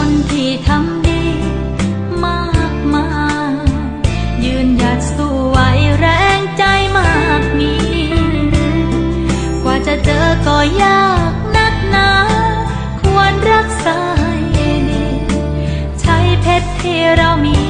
คนที่ทำดีมากมายยืนหยัดสู้ไหวแรงใจมากมี กว่าจะเจอก็ยากนักหนา ควรรักษาให้ดี ใช้เพชรที่เรามี